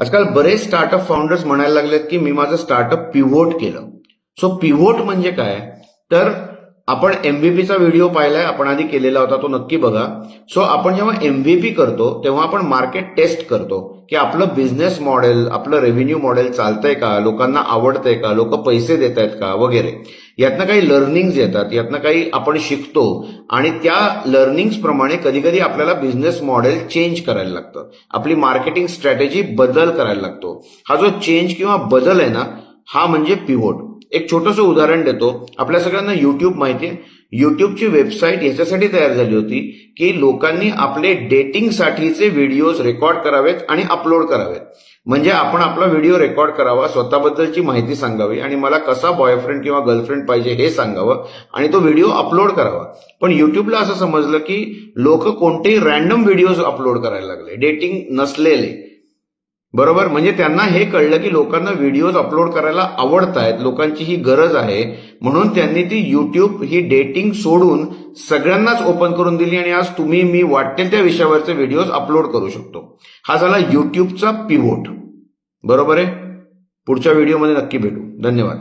आजकाल बरेच startup founders म्हणायला लागलेत की मी माझं स्टार्टअप पिव्होट केलं. सो पिव्होट म्हणजे काय? तर आपण एमव्हीपीचा व्हिडिओ पाहिलाय आपण आधी केलेला होता तो नक्की बघा. सो आपण जेव्हा एमव्हीपी करतो तेव्हा आपण मार्केट टेस्ट करतो की आपलं बिझनेस मॉडेल आपलं रेव्हेन्यू मॉडेल चालतंय का लोकांना आवडतंय का लोक पैसे देत आहेत का वगैरे. यातनं काही लर्निंग्स येतात यातनं काही आपण शिकतो आणि त्या लर्निंग्स प्रमाणे कधी कधी आपल्याला बिझनेस मॉडेल चेंज करायला लागतं. आपली मार्केटिंग स्ट्रॅटेजी बदल करायला लागतो. हा जो चेंज किंवा बदल आहे ना हा म्हणजे पिव्होट एक छोटंसं उदाहरण देतो. आपल्या सगळ्यांना युट्यूब माहिती आहे. युट्यूबची वेबसाईट याच्यासाठी तयार झाली होती की लोकांनी आपले डेटिंगसाठीचे व्हिडिओज रेकॉर्ड करावेत आणि अपलोड करावेत. म्हणजे आपण आपला व्हिडिओ रेकॉर्ड करावा स्वतःबद्दलची माहिती सांगावी आणि मला कसा बॉयफ्रेंड किंवा गर्लफ्रेंड पाहिजे हे सांगावं आणि तो व्हिडिओ अपलोड करावा. पण युट्यूबला असं समजलं की लोक कोणतेही रॅन्डम व्हिडिओज अपलोड करायला लागले. डेटिंग नसलेले. बरोबर? म्हणजे त्यांना हे कळलं की लोकांना व्हिडिओज अपलोड करायला आवडत आहेत लोकांची ही गरज आहे. म्हणून त्यांनी ती युट्यूब ही डेटिंग सोडून सगळ्यांनाच ओपन करून दिली आणि आज तुम्ही मी वाटेल त्या विषयावरचे व्हिडिओज अपलोड करू शकतो. हा झाला युट्यूबचा पिव्होट बरोबर आहे? पुढच्या व्हिडिओमध्ये नक्की भेटू. धन्यवाद.